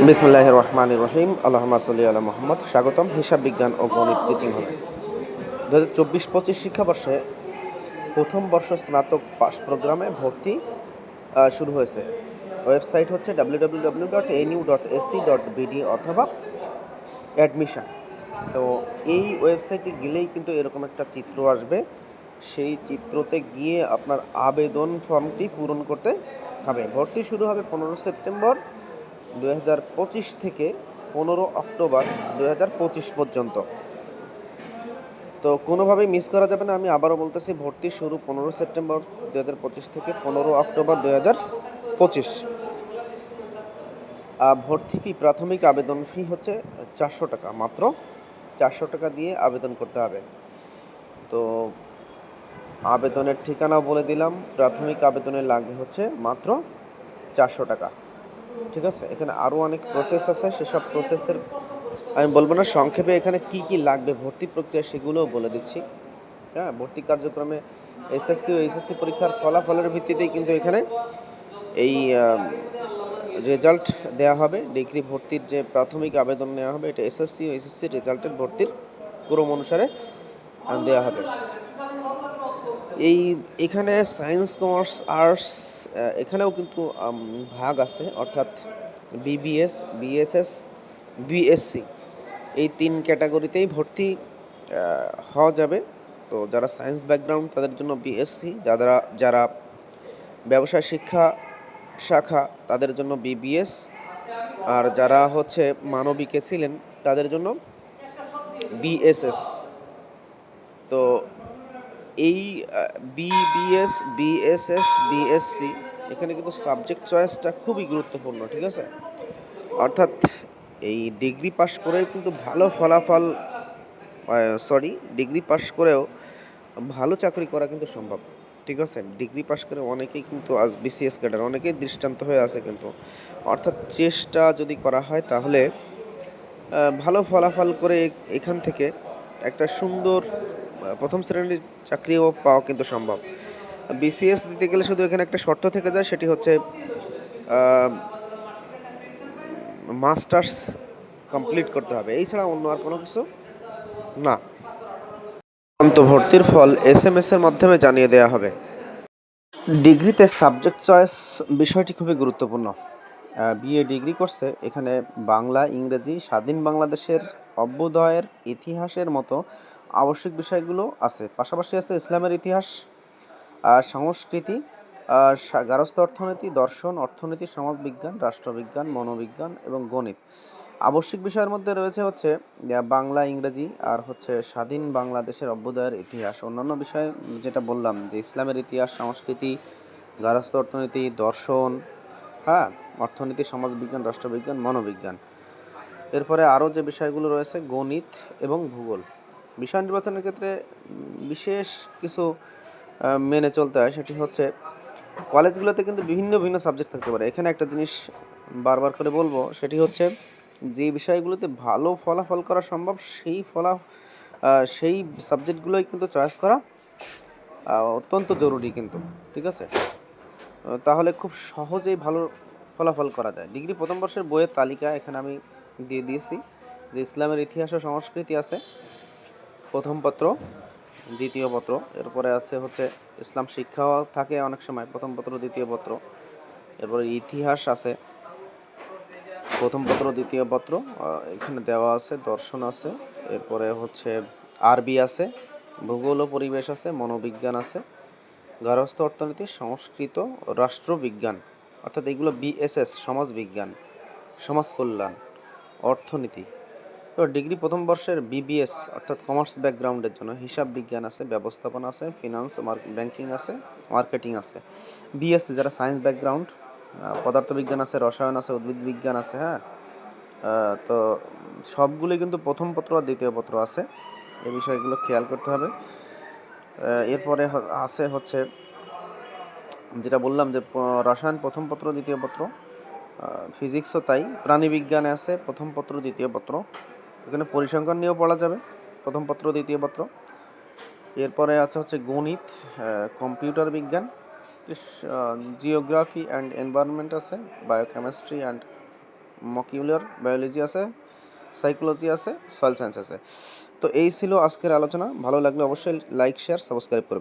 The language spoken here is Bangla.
বিসমুল্লাহ রহমান রহিম আল্লাহ সাল্লি আলা মোহাম্মদ। স্বাগতম, হিসাব বিজ্ঞান ও গণিত টিচিং হবে দু হাজার চব্বিশ পঁচিশ শিক্ষাবর্ষে প্রথম বর্ষ স্নাতক পাস প্রোগ্রামে ভর্তি শুরু হয়েছে। ওয়েবসাইট হচ্ছে W W W dot NU dot AC dot BD অথবা অ্যাডমিশন। তো এই ওয়েবসাইটে গেলেই কিন্তু এরকম একটা চিত্র আসবে। সেই চিত্রতে গিয়ে আপনার আবেদন ফর্মটি পূরণ করতে হবে। ভর্তি শুরু হবে পনেরো সেপ্টেম্বর। দুই হাজার পঁচিশ থেকে পনেরো অক্টোবর দুই হাজার পঁচিশ পর্যন্ত। তো কোনোভাবেই মিস করা যাবে না। আমি আবারও বলতেছি, ভর্তি শুরু পনেরো সেপ্টেম্বর দু হাজার পঁচিশ থেকে পনেরো অক্টোবর দু ভর্তি ফি প্রাথমিক আবেদন ফি হচ্ছে চারশো টাকা। মাত্র চারশো টাকা দিয়ে আবেদন করতে হবে। তো আবেদনের ঠিকানা বলে দিলাম। প্রাথমিক আবেদনে লাগবে হচ্ছে মাত্র চারশো টাকা। ঠিক আছে? এখানে আরও অনেক প্রসেস আছে, সেসব প্রসেসের আমি বলব না, সংক্ষেপে এখানে কি কি লাগবে, ভর্তি প্রক্রিয়া সেগুলোও বলে দিচ্ছি। হ্যাঁ ভর্তি কার্যক্রমে এসএসসি ও এইচএসসি পরীক্ষার ফলাফলের ভিত্তিতেই কিন্তু এখানে এই রেজাল্ট দেওয়া হবে। ডিগ্রি ভর্তির যে প্রাথমিক আবেদন নেওয়া হবে, এটা এসএসসি ও এসএসসি রেজাল্টের ভর্তির ক্রম অনুসারে দেওয়া হবে। এই এখানে সায়েন্স কমার্স আর্টস এখানেও কিন্তু ভাগ আছে, অর্থাৎ বিবিএস বিএসএস বিএসসি এই তিন ক্যাটাগরিতেই ভর্তি হওয়া যাবে। তো যারা সায়েন্স ব্যাকগ্রাউন্ড তাদের জন্য বিএসসি যারা যারা ব্যবসায় শিক্ষা শাখা, তাদের জন্য বিবিএস আর যারা হচ্ছে মানবিকে ছিলেন, তাদের জন্য বিএসএস তো এই বিবিএস বিএসএস বিএসসি এখানে কিন্তু সাবজেক্ট চয়েসটা খুবই গুরুত্বপূর্ণ, ঠিক আছে? অর্থাৎ এই ডিগ্রি পাশ করেও কিন্তু ভালো ফলাফল সরি ডিগ্রি পাশ করেও ভালো চাকরি করা কিন্তু সম্ভব, ঠিক আছে? ডিগ্রি পাশ করে অনেকেই কিন্তু আজ বিসিএস ক্যাডার অনেকেই দৃষ্টান্ত হয়ে আছে কিন্তু। অর্থাৎ চেষ্টা যদি করা হয় তাহলে ভালো ফলাফল করে এখান থেকে একটা সুন্দর প্রথম শ্রেণির চাকরিও পাওয়া কিন্তু সম্ভব। বিসিএস দিতে গেলে শুধু এখানে একটা শর্ত থেকে যায়, সেটি হচ্ছে মাস্টার্স কমপ্লিট করতে হবে। এই ছাড়া অন্য আর কোনো কিছু? না। অন্তর্ভর্তির ফল এস এম এর মাধ্যমে জানিয়ে দেওয়া হবে। ডিগ্রিতে সাবজেক্ট চয়েস বিষয়টি খুবই গুরুত্বপূর্ণ। বিএ ডিগ্রি করছে, এখানে বাংলা, ইংরেজি, স্বাধীন বাংলাদেশের অভ্যুদয়ের ইতিহাসের মতো আবশ্যিক বিষয়গুলো আছে। পাশাপাশি আছে ইসলামের ইতিহাস সংস্কৃতি গারস্থ অর্থনীতি, দর্শন, অর্থনীতি, সমাজবিজ্ঞান, রাষ্ট্রবিজ্ঞান, মনোবিজ্ঞান এবং গণিত। আবশ্যিক বিষয়ের মধ্যে রয়েছে হচ্ছে বাংলা, ইংরেজি আর হচ্ছে স্বাধীন বাংলাদেশের অভ্যুদয়ের ইতিহাস। অন্যান্য বিষয়ে যেটা বললাম যে ইসলামের ইতিহাস, সংস্কৃতি, গারস্থ অর্থনীতি, দর্শন হ্যাঁ অর্থনীতি, সমাজবিজ্ঞান, রাষ্ট্রবিজ্ঞান, মনোবিজ্ঞান। এরপরে আরও যে বিষয়গুলো রয়েছে, গণিত এবং ভূগোল। বিষয় নির্বাচনের ক্ষেত্রে বিশেষ কিছু মেনে চলতে হয়, সেটি হচ্ছে কলেজগুলোতে কিন্তু বিভিন্ন ভিন্ন সাবজেক্ট থাকতে পারে। এখানে একটা জিনিস বারবার করে বলব, সেটি হচ্ছে যে বিষয়গুলোতে ভালো ফলাফল করা সম্ভব, সেই ফলা সেই সাবজেক্টগুলোই কিন্তু চয়েস করা অত্যন্ত জরুরি কিন্তু, ঠিক আছে? তাহলে খুব সহজেই ভালো ফলাফল করা যায়। ডিগ্রি প্রথম বর্ষের বইয়ের তালিকা এখানে আমি দিয়ে দিয়েছি, যে ইসলামের ইতিহাস ও সংস্কৃতি আছে। প্রথম পত্র, দ্বিতীয় পত্র, এরপরে আছে হচ্ছে ইসলাম শিক্ষাও থাকে অনেক সময়, প্রথম পত্র, দ্বিতীয় পত্র, এরপরে ইতিহাস আছে, প্রথম পত্র, দ্বিতীয় পত্র এখানে দেওয়া আছে, দর্শন আছে, এরপরে হচ্ছে আরবি আছে, ভূগোল ও পরিবেশ আছে, মনোবিজ্ঞান আছে গার্হস্থ্য অর্থনীতি, সংস্কৃত, রাষ্ট্রবিজ্ঞান, অর্থাৎ এগুলো বিএসএস সমাজবিজ্ঞান, সমাজ কল্যাণ, অর্থনীতি। তো ডিগ্রি প্রথম বর্ষের বিবিএস অর্থাৎ কমার্স ব্যাকগ্রাউন্ডের জন্য হিসাব বিজ্ঞান আছে, ব্যবস্থাপনা আছে ফিনান্স ব্যাংকিং আছে মার্কেটিং আছে। বিএসসি যারা সায়েন্স ব্যাকগ্রাউন্ড পদার্থবিজ্ঞান আছে, রসায়ন আছে, উদ্ভিদ বিজ্ঞান আছে হ্যাঁ? তো সবগুলোই কিন্তু প্রথম পত্র আর দ্বিতীয় পত্র আছে। এই বিষয়গুলো খেয়াল করতে হবে। এরপরে আছে হচ্ছে যেটা বললাম যে রসায়ন প্রথম পত্র, দ্বিতীয় পত্র। ফিজিক্সও তাই, প্রাণীবিজ্ঞানে আছে প্রথম পত্র, দ্বিতীয় পত্র। এখানে পরিসংখ্যান নিয়েও পড়া যাবে। প্রথম পত্র, দ্বিতীয় পত্র। এরপরে আছে হচ্ছে গণিত কম্পিউটার বিজ্ঞান জিওগ্রাফি অ্যান্ড এনভায়রনমেন্ট আছে, বায়োকেমিস্ট্রি অ্যান্ড মকিউলার বায়োলজি আছে, সাইকোলজি আছে, সয়েল সায়েন্স আছে। তো এই ছিল আজকের আলোচনা। ভালো লাগলে অবশ্যই লাইক, শেয়ার, সাবস্ক্রাইব করবেন।